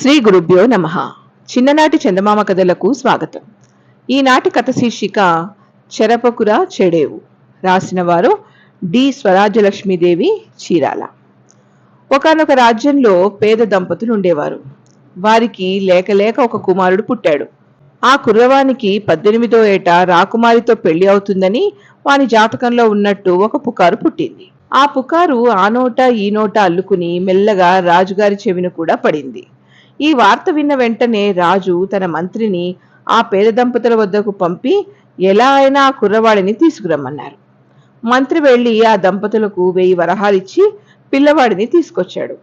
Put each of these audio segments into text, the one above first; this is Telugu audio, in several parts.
శ్రీ గురుభ్యో నమ. చిన్ననాటి చందమామ కథలకు స్వాగతం. ఈనాటి కథ శీర్షిక చెరపకుర చెడేవు. రాసిన వారు డి స్వరాజ్యలక్ష్మీదేవి చీరాల. ఒకానొక రాజ్యంలో పేద దంపతులు ఉండేవారు. వారికి లేక లేక ఒక కుమారుడు పుట్టాడు. ఆ కుర్రవానికి పద్దెనిమిదో ఏట రాకుమారితో పెళ్ళి అవుతుందని వాని జాతకంలో ఉన్నట్టు ఒక పుకారు పుట్టింది. ఆ పుకారు ఆ నోట ఈ నోట అల్లుకుని మెల్లగా రాజుగారి చెవిన కూడా పడింది. ఈ వార్త విన్న వెంటనే రాజు తన మంత్రిని ఆ పేద దంపతుల వద్దకు పంపి ఎలా అయినా ఆ కుర్రవాడిని తీసుకురమ్మన్నారు. మంత్రి వెళ్ళి ఆ దంపతులకు వెయ్యి వరహాలిచ్చి పిల్లవాడిని తీసుకొచ్చాడు.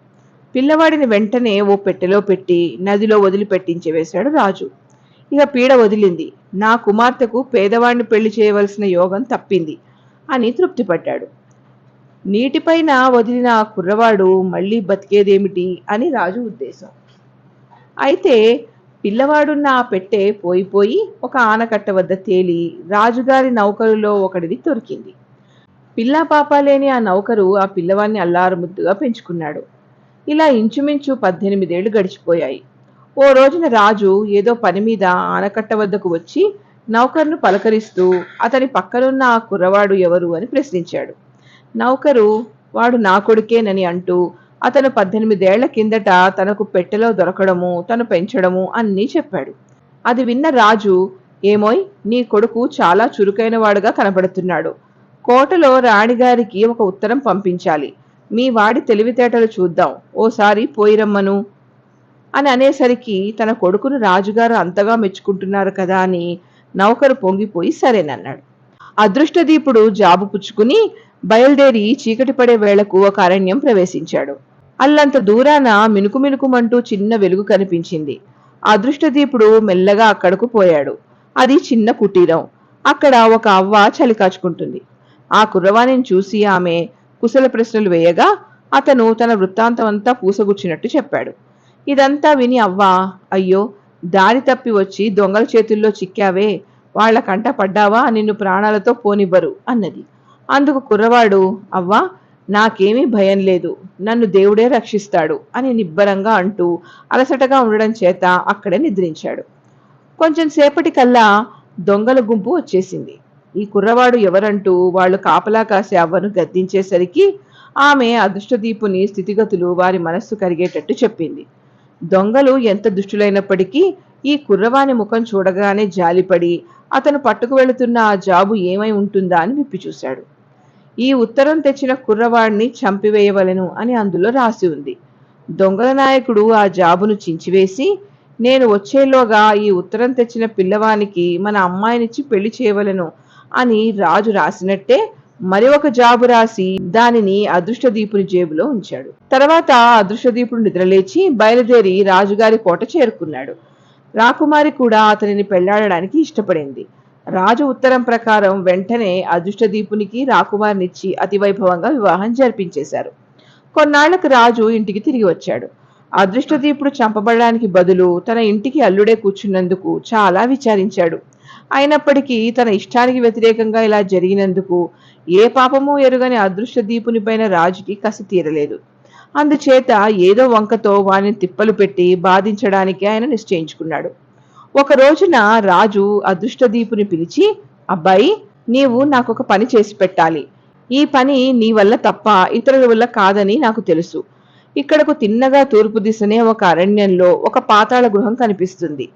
పిల్లవాడిని వెంటనే ఓ పెట్టెలో పెట్టి నదిలో వదిలిపెట్టించి వేశాడు రాజు. ఇక పీడ వదిలింది. నా కుమార్తెకు పేదవాడిని పెళ్ళి చేయవలసిన యోగం తప్పింది అని తృప్తిపడ్డాడు. నీటిపైన వదిలిన ఆ కుర్రవాడు మళ్ళీ బతికేదేమిటి అని రాజు ఉద్దేశం. అయితే పిల్లవాడున్న ఆ పెట్టె పోయిపోయి ఒక ఆనకట్ట వద్ద తేలి రాజుగారి నౌకరులో ఒకడిది దొరికింది. పిల్లా పాప లేని ఆ నౌకరు ఆ పిల్లవాడిని అల్లారుముద్దుగా పెంచుకున్నాడు. ఇలా ఇంచుమించు పద్దెనిమిదేళ్ళు గడిచిపోయాయి. ఓ రోజున రాజు ఏదో పని మీద ఆనకట్ట వద్దకు వచ్చి నౌకర్ను పలకరిస్తూ అతని పక్కనున్న ఆ కుర్రవాడు ఎవరు అని ప్రశ్నించాడు. నౌకరు వాడు నా కొడుకేనని అంటూ అతను పద్దెనిమిదేళ్ళ కిందట తనకు పెట్టెలో దొరకడము తను పెంచడము అన్నీ చెప్పాడు. అది విన్న రాజు ఏమోయ్ నీ కొడుకు చాలా చురుకైన వాడుగా కనబడుతున్నాడు. కోటలో రాణిగారికి ఒక ఉత్తరం పంపించాలి. మీ వాడి తెలివితేటలు చూద్దాం. ఓసారి పోయిరమ్మను అని అనేసరికి తన కొడుకును రాజుగారు అంతగా మెచ్చుకుంటున్నారు కదా అని నౌకరు పొంగిపోయి సరేనన్నాడు. అదృష్టదీపుడు జాబు పుచ్చుకుని బయలుదేరి చీకటి పడే వేళకు ఒక అరణ్యం ప్రవేశించాడు. అల్లంత దూరాన మినుకు మినుకుమంటూ చిన్న వెలుగు కనిపించింది. అదృష్టదీపుడు మెల్లగా అక్కడకు పోయాడు. అది చిన్న కుటీరం. అక్కడ ఒక అవ్వ చలి కాచుకుంటుంది. ఆ కుర్రవాణిని చూసి ఆమె కుశల ప్రశ్నలు వేయగా అతను తన వృత్తాంతం అంతా పూసగుచ్చినట్టు చెప్పాడు. ఇదంతా విని అవ్వ అయ్యో దారి తప్పి వచ్చి దొంగల చేతుల్లో చిక్కావే వాళ్ళ కంట పడ్డావా నిన్ను ప్రాణాలతో పోనివ్వరు అన్నది. అందుకు కుర్రవాడు అవ్వా నాకేమీ భయం లేదు. నన్ను దేవుడే రక్షిస్తాడు అని నిబ్బరంగా అంటూ అలసటగా ఉండడం చేత అక్కడే నిద్రించాడు. కొంచెం సేపటి కల్లా దొంగల గుంపు వచ్చేసింది. ఈ కుర్రవాడు ఎవరంటూ వాళ్ళు కాపలా కాసే అవ్వను గద్దించేసరికి ఆమె అదృష్టదీపుని స్థితిగతులు వారి మనస్సు కరిగేటట్టు చెప్పింది. దొంగలు ఎంత దుష్టులైనప్పటికీ ఈ కుర్రవాని ముఖం చూడగానే జాలిపడి అతను పట్టుకు వెళుతున్న ఆ జాబు ఏమై ఉంటుందా? అని విప్పి చూశాడు. ఈ ఉత్తరం తెచ్చిన కుర్రవాడిని చంపివేయవలెను అని అందులో రాసి ఉంది. దొంగల నాయకుడు ఆ జాబును చించివేసి నేను వచ్చేలోగా ఈ ఉత్తరం తెచ్చిన పిల్లవానికి మన అమ్మాయినిచ్చి పెళ్ళి చేయవలను అని రాజు రాసినట్టే మరి ఒక జాబు రాసి దానిని అదృష్టదీపుని జేబులో ఉంచాడు. తర్వాత అదృష్టదీపుడు నిద్రలేచి బయలుదేరి రాజుగారి కోట చేరుకున్నాడు. రాకుమారి కూడా అతనిని పెళ్ళాడడానికి ఇష్టపడింది. రాజు ఉత్తరం ప్రకారం వెంటనే అదృష్టదీపునికి రాకుమారినిచ్చి అతివైభవంగా వివాహం జరిపించేశారు. కొన్నాళ్ళకు రాజు ఇంటికి తిరిగి వచ్చాడు. అదృష్టదీపుడు చంపబడడానికి బదులు తన ఇంటికి అల్లుడే కూర్చున్నందుకు చాలా విచారించాడు. అయినప్పటికీ తన ఇష్టానికి వ్యతిరేకంగా ఇలా జరిగినందుకు ఏ పాపమూ ఎరుగని అదృష్టదీపునిపైన రాజుకి కసి తీరలేదు. అందుచేత ఏదో వంకతో వాని తిప్పలు పెట్టి బాధించడానికి ఆయన నిశ్చయించుకున్నాడు. ఒక రోజున రాజు అదృష్టదీపుని పిలిచి అబ్బాయి నీవు నాకు ఒక పని చేసి పెట్టాలి. ఈ పని నీ వల్ల తప్ప ఇతరుల వల్ల కాదని నాకు తెలుసు. ఇక్కడకు తిన్నగా తూర్పు దిశనే ఒక అరణ్యంలో ఒక పాతాళ గృహం కనిపిస్తుంది.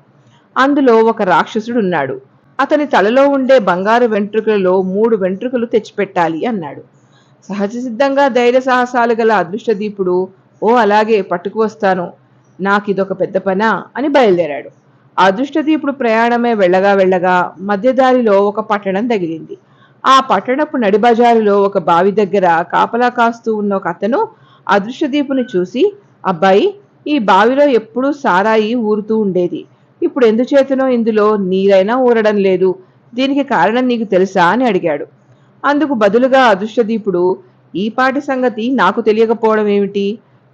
అందులో ఒక రాక్షసుడు ఉన్నాడు అతని తలలో ఉండే బంగారు వెంట్రుకలలో మూడు వెంట్రుకలు తెచ్చిపెట్టాలి అన్నాడు. సహజ సిద్ధంగా ధైర్య సాహసాలు గల అదృష్టదీపుడు ఓ అలాగే పట్టుకు వస్తాను. నాకిదొక పెద్ద పనా అని బయలుదేరాడు. అదృష్టదీపుడు ప్రయాణమే వెళ్ళగా వెళ్ళగా మధ్యదారిలో ఒక పట్టణం తగిలింది. ఆ పట్టణపు నడిబజారులో ఒక బావి దగ్గర కాపలా కాస్తూ ఉన్న ఒక అతను అదృష్టదీపుని చూసి అబ్బాయి ఈ బావిలో ఎప్పుడూ సారాయి ఊరుతూ ఉండేది. ఇప్పుడు ఎందుచేతనో ఇందులో నీరైనా ఊరడం లేదు. దీనికి కారణం నీకు తెలుసా? అని అడిగాడు. అందుకు బదులుగా అదృష్టదీపుడు ఈ పాటి సంగతి నాకు తెలియకపోవడం ఏమిటి?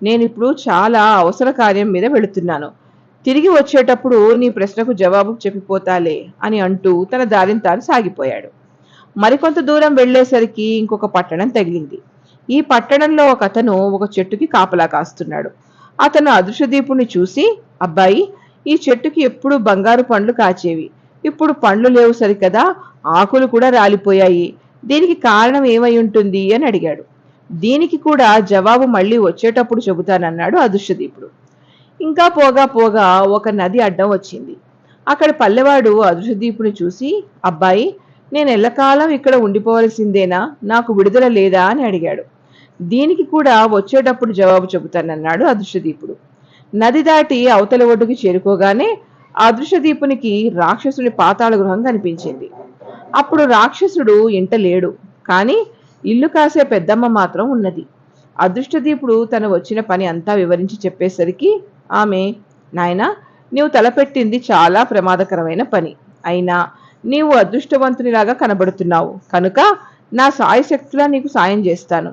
నేనిప్పుడు చాలా అవసర కార్యం మీద వెళుతున్నాను. తిరిగి వచ్చేటప్పుడు నీ ప్రశ్నకు జవాబు చెప్పిపోతాలే అని అంటూ తన దారిని తాను సాగిపోయాడు. మరికొంత దూరం వెళ్ళేసరికి ఇంకొక పట్టణం తగిలింది. ఈ పట్టణంలో ఒక అతను ఒక చెట్టుకి కాపలా కాస్తున్నాడు. అతను అదృశ్యదీపుని చూసి అబ్బాయి ఈ చెట్టుకి ఎప్పుడు బంగారు పండ్లు కాచేవి. ఇప్పుడు పండ్లు లేవు సరికదా? ఆకులు కూడా రాలిపోయాయి. దీనికి కారణం ఏమై ఉంటుంది? అని అడిగాడు. దీనికి కూడా జవాబు మళ్ళీ వచ్చేటప్పుడు చెబుతానన్నాడు అదృశ్యదీపుడు. ఇంకా పోగా పోగా ఒక నది అడ్డం వచ్చింది. అక్కడ పల్లెవాడు అదృశ్యదీపుని చూసి అబ్బాయి నేను ఎల్లకాలం ఇక్కడ ఉండిపోవలసిందేనా? నాకు విడుదల లేదా? అని అడిగాడు. దీనికి కూడా వచ్చేటప్పుడు జవాబు చెబుతానన్నాడు అదృశ్యదీపుడు నది దాటి అవతల ఒడ్డుకి చేరుకోగానే అదృశ్యదీపునికి రాక్షసుని పాతాళ గృహం కనిపించింది. అప్పుడు రాక్షసుడు ఇంట లేడు కానీ ఇల్లు కాసే పెద్దమ్మ మాత్రం ఉన్నది. అదృష్టదీపుడు తను వచ్చిన పని అంతా వివరించి చెప్పేసరికి ఆమె నాయనా నీవు తలపెట్టింది చాలా ప్రమాదకరమైన పని. అయినా నీవు అదృష్టవంతునిలాగా కనబడుతున్నావు. కనుక నా సాయశక్తిలా నీకు సాయం చేస్తాను.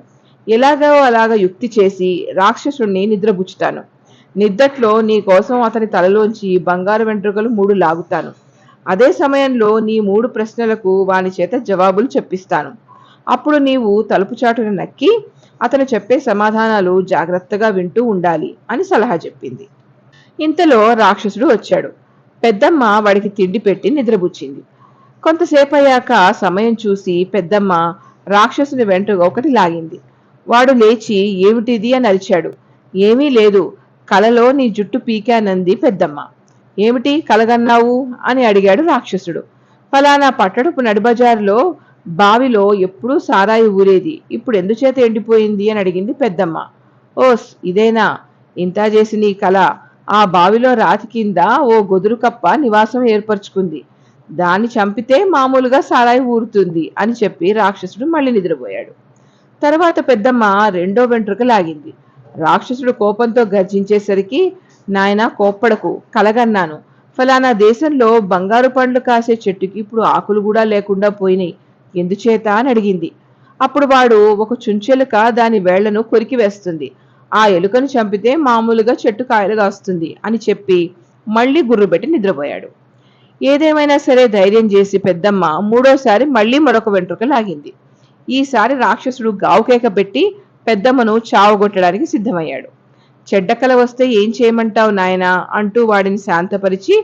ఎలాగో అలాగ యుక్తి చేసి రాక్షసుణ్ణి నిద్రపుచ్చుతాను. నిద్దట్లో నీ కోసం అతని తలలోంచి బంగారు వెంట్రుకలు మూడు లాగుతాను. అదే సమయంలో నీ మూడు ప్రశ్నలకు వాని చేత జవాబులు చెప్పిస్తాను. అప్పుడు నీవు తలుపుచాటును నక్కి అతను చెప్పే సమాధానాలు జాగ్రత్తగా వింటూ ఉండాలి అని సలహా చెప్పింది. ఇంతలో రాక్షసుడు వచ్చాడు. పెద్దమ్మ వాడికి తిండి పెట్టి నిద్రబుచ్చింది కొంతసేపు అయ్యాక సమయం చూసి పెద్దమ్మ రాక్షసుని వెంట ఒకటి లాగింది. వాడు లేచి ఏమిటిది? అని అరిచాడు. ఏమీ లేదు. కలలో నీ జుట్టు పీకానంది పెద్దమ్మ. ఏమిటి? కలగన్నావు? అని అడిగాడు రాక్షసుడు. ఫలానా పట్టణపు నడిబజారులో బావిలో ఎప్పుడూ సారాయి ఊరేది. ఇప్పుడు ఎందుచేత ఎండిపోయింది? అని అడిగింది పెద్దమ్మ. ఓస్ ఇదేనా? ఇంతా చేసి నీ కళ ఆ బావిలో రాతి కింద ఓ గొదురు కప్ప నివాసం ఏర్పరచుకుంది. దాన్ని చంపితే మామూలుగా సారాయి ఊరుతుంది అని చెప్పి రాక్షసుడు మళ్ళీ నిద్రపోయాడు. తర్వాత పెద్దమ్మ రెండో వెంట్రుక లాగింది. రాక్షసుడు కోపంతో గర్జించేసరికి నాయన కోప్పడకు కలగన్నాను. ఫలానా దేశంలో బంగారు పండ్లు కాసే చెట్టుకి ఇప్పుడు ఆకులు కూడా లేకుండా పోయినాయి. ఎందుచేత అని అడిగింది. అప్పుడు వాడు ఒక చుంచెలుక దాని వేళ్ళను కొరికి వేస్తుంది. ఆ ఎలుకను చంపితే మామూలుగా చెట్టు కాయలు కాస్తుంది అని చెప్పి మళ్ళీ గుర్రుబెట్టి నిద్రపోయాడు. ఏదేమైనా సరే ధైర్యం చేసి పెద్దమ్మ మూడోసారి మళ్ళీ మరొక వెంట్రుక లాగింది. ఈసారి రాక్షసుడు గావుకేక పెట్టి పెద్దమ్మను చావగొట్టడానికి సిద్ధమయ్యాడు. చెడ్డ కల వస్తే ఏం చేయమంటావు నాయనా అంటూ వాడిని శాంతపరిచి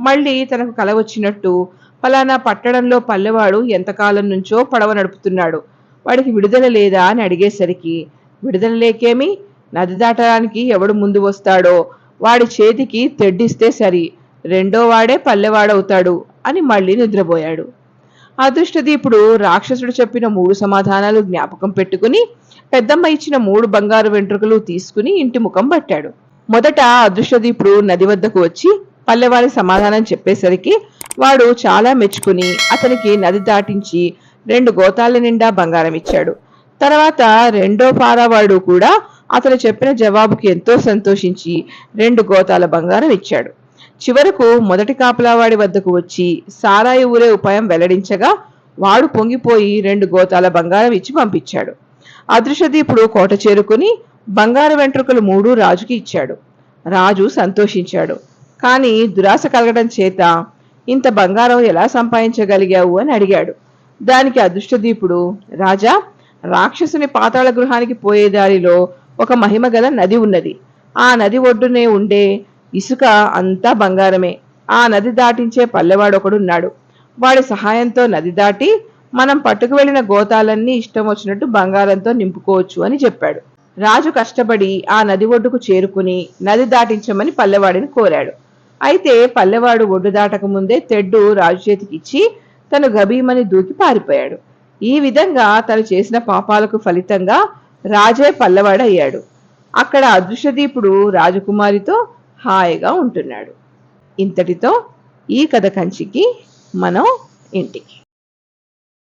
మళ్ళీ తనకు కల వచ్చినట్టు ఫలానా పట్టణంలో పల్లెవాడు ఎంతకాలం నుంచో పడవ నడుపుతున్నాడు. వాడికి విడుదల లేదా అని అడిగేసరికి విడుదల లేకేమి? నది దాటడానికి ఎవడు ముందు వస్తాడో? వాడి చేతికి తెడ్డిస్తే సరి రెండో వాడే పల్లెవాడవుతాడు అని మళ్ళీ నిద్రపోయాడు. అదృష్టదీపుడు రాక్షసుడు చెప్పిన మూడు సమాధానాలు జ్ఞాపకం పెట్టుకుని పెద్దమ్మ ఇచ్చిన మూడు బంగారు వెంట్రుకలు తీసుకుని ఇంటి ముఖం పట్టాడు మొదట అదృష్టదీపుడు నది వద్దకు వచ్చి పల్లెవారి సమాధానం చెప్పేసరికి వాడు చాలా మెచ్చుకుని అతనికి నది దాటించి రెండు గోతాల నిండా బంగారం ఇచ్చాడు. తర్వాత రెండో పారావాడు కూడా అతను చెప్పిన జవాబుకి ఎంతో సంతోషించి రెండు గోతాల బంగారం ఇచ్చాడు. చివరకు మొదటి కాపలావాడి వద్దకు వచ్చి సారాయి ఊరే ఉపాయం వెల్లడించగా వాడు పొంగిపోయి రెండు గోతాల బంగారం ఇచ్చి పంపించాడు. అదృశ్యదీపుడు కోట చేరుకుని బంగారు వెంట్రుకలు మూడు రాజుకి ఇచ్చాడు. రాజు సంతోషించాడు. కానీ దురాశ కలగడం చేత ఇంత బంగారం ఎలా సంపాదించగలిగావు అని అడిగాడు. దానికి అదృష్టదీపుడు రాజా రాక్షసుని పాతాళ గృహానికి పోయే దారిలో ఒక మహిమగల నది ఉన్నది. ఆ నది ఒడ్డునే ఉండే ఇసుక అంతా బంగారమే. ఆ నది దాటించే పల్లెవాడొకడున్నాడు. వాడి సహాయంతో నది దాటి మనం పట్టుకు వెళ్ళిన గోతాలన్నీ ఇష్టం వచ్చినట్టు బంగారంతో నింపుకోవచ్చు అని చెప్పాడు. రాజు కష్టపడి ఆ నది ఒడ్డుకు చేరుకుని నది దాటించమని పల్లెవాడిని కోరాడు. అయితే పల్లెవాడు ఒడ్డు దాటక ముందే తెడ్డు రాజు చేతికిచ్చి తను గభీమని దూకి పారిపోయాడు. ఈ విధంగా తను చేసిన పాపాలకు ఫలితంగా రాజే పల్లెవాడయ్యాడు. అక్కడ అదృశ్యదీపుడు రాజకుమారితో హాయిగా ఉంటున్నాడు. ఇంతటితో ఈ కథ కంచికి మనం ఇంటికి